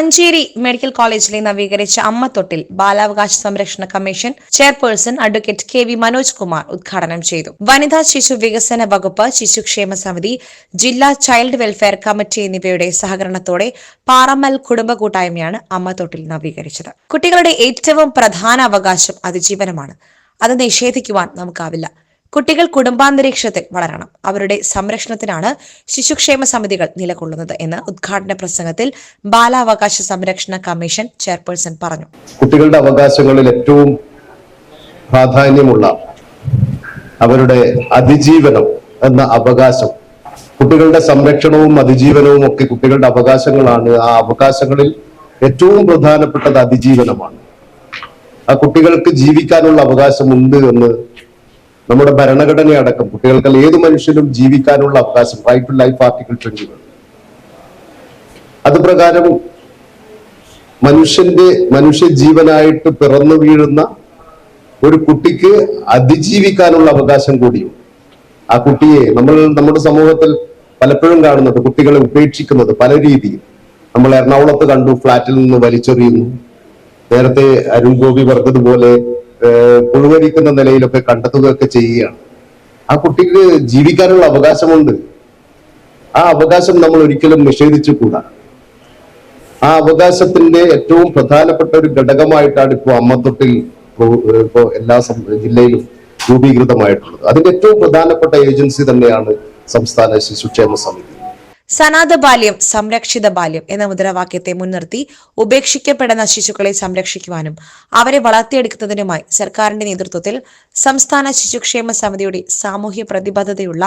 Manjeri medical കോളേജിലെ നവീകരിച്ച അമ്മത്തൊട്ടിൽ ബാലാവകാശ സംരക്ഷണ commission chairperson advocate K V Manoj Kumar ഉദ്ഘാടനം ചെയ്തു. വനിതാ ശിശു വികസന വകുപ്പ് ശിശുക്ഷേമ സമിതി ജില്ലാ ചൈൽഡ് വെൽഫെയർ കമ്മിറ്റി എന്നിവയുടെ സഹകരണത്തോടെ പാറമ്മൽ കുടുംബ കൂട്ടായ്മയാണ് അമ്മത്തൊട്ടിൽ നവീകരിച്ചത്. കുട്ടികളുടെ ഏറ്റവും പ്രധാന അവകാശം അതിജീവനമാണ്. അത് നിഷേധിക്കുവാൻ നമുക്കാവില്ല. കുട്ടികൾ കുടുംബാന്തരീക്ഷത്തിൽ വളരണം. അവരുടെ സംരക്ഷണത്തിനാണ് ശിശുക്ഷേമ സമിതികൾ നിലകൊള്ളുന്നത് എന്ന് ഉദ്ഘാടന പ്രസംഗത്തിൽ ബാലാവകാശ സംരക്ഷണ കമ്മീഷൻ ചെയർപേഴ്സൺ പറഞ്ഞു. കുട്ടികളുടെ അവകാശങ്ങളിൽ ഏറ്റവും പ്രാധാന്യമുള്ള അവരുടെ അതിജീവനം എന്ന അവകാശം കുട്ടികളുടെ സംരക്ഷണവും അതിജീവനവും ഒക്കെ കുട്ടികളുടെ അവകാശങ്ങളാണ്. ആ അവകാശങ്ങളിൽ ഏറ്റവും പ്രധാനപ്പെട്ടത് അതിജീവനമാണ്. ആ കുട്ടികൾക്ക് ജീവിക്കാനുള്ള അവകാശമുണ്ട് എന്ന് നമ്മുടെ ഭരണഘടനയടക്കം കുട്ടികൾക്ക് ഏത് മനുഷ്യനും ജീവിക്കാനുള്ള അവകാശം right to life article twenty അത് പ്രകാരം മനുഷ്യന്റെ മനുഷ്യ ജീവനായിട്ട് പിറന്നു വീഴുന്ന ഒരു കുട്ടിക്ക് അതിജീവിക്കാനുള്ള അവകാശം കൂടിയും ആ കുട്ടിയെ നമ്മൾ നമ്മുടെ സമൂഹത്തിൽ പലപ്പോഴും കാണുന്നത് കുട്ടികളെ ഉപേക്ഷിക്കുന്നത് പല രീതിയിൽ. നമ്മൾ എറണാകുളത്ത് കണ്ടു ഫ്ളാറ്റിൽ നിന്ന് വലിച്ചെറിയുന്നു. നേരത്തെ അരുൺ ഗോപി പറഞ്ഞതുപോലെ പുഴുവരിക്കുന്ന നിലയിലൊക്കെ കണ്ടെത്തുകയൊക്കെ ചെയ്യുകയാണ്. ആ കുട്ടിക്ക് ജീവിക്കാനുള്ള അവകാശമുണ്ട്. ആ അവകാശം നമ്മൾ ഒരിക്കലും നിഷേധിച്ചുകൂടാ. ആ അവകാശത്തിന്റെ ഏറ്റവും പ്രധാനപ്പെട്ട ഒരു ഘടകമായിട്ടാണ് ഇപ്പോൾ അമ്മത്തൊട്ടിൽ ഇപ്പോ- എല്ലാ ജില്ലയിലും രൂപീകൃതമായിട്ടുള്ളത്. അതിന്റെ ഏറ്റവും പ്രധാനപ്പെട്ട ഏജൻസി തന്നെയാണ് സംസ്ഥാന ശിശുക്ഷേമ സമിതി. സനാത ബാല്യം സംരക്ഷിത ബാല്യം എന്ന മുദ്രാവാക്യത്തെ മുൻനിർത്തി ഉപേക്ഷിക്കപ്പെടുന്ന ശിശുക്കളെ സംരക്ഷിക്കുവാനും അവരെ വളർത്തിയെടുക്കുന്നതിനുമായി സർക്കാരിന്റെ നേതൃത്വത്തിൽ സംസ്ഥാന ശിശുക്ഷേമ സമിതിയുടെ സാമൂഹ്യ പ്രതിബദ്ധതയുള്ള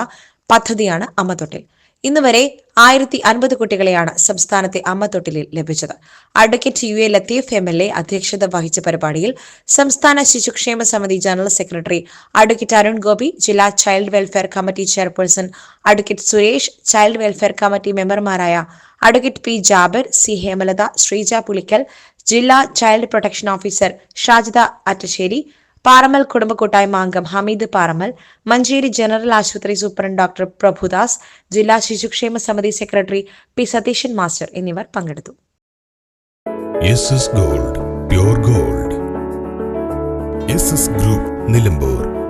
പദ്ധതിയാണ് അമ്മത്തൊട്ടിൽ ഇന്ന് വരെ ആയിരത്തി അൻപത് കുട്ടികളെയാണ് സംസ്ഥാനത്തെ അമ്മത്തൊട്ടിലിൽ ലഭിച്ചത്. Advocate U A Latheef M L A അധ്യക്ഷത വഹിച്ച പരിപാടിയിൽ സംസ്ഥാന ശിശുക്ഷേമ സമിതി general secretary advocate Arun Gopi ജില്ലാ child welfare committee chairperson advocate Suresh child welfare committee മെമ്പർമാരായ advocate P Jabir C Hemalatha Sreeja Pulikkal ജില്ലാ child protection officer Shajida Attasseri Paramal കുടുംബ കൂട്ടായ്മ അംഗം ഹമീദ് പാറമൽ മഞ്ചേരി ജനറൽ ആശുപത്രി സൂപ്രണ്ട് ഡോക്ടർ പ്രഭുദാസ് ജില്ലാ ശിശുക്ഷേമ സമിതി സെക്രട്ടറി പി സതീശൻ മാസ്റ്റർ എന്നിവർ പങ്കെടുത്തു. Gold gold. ഗ്രൂപ്പ് നിലമ്പൂർ.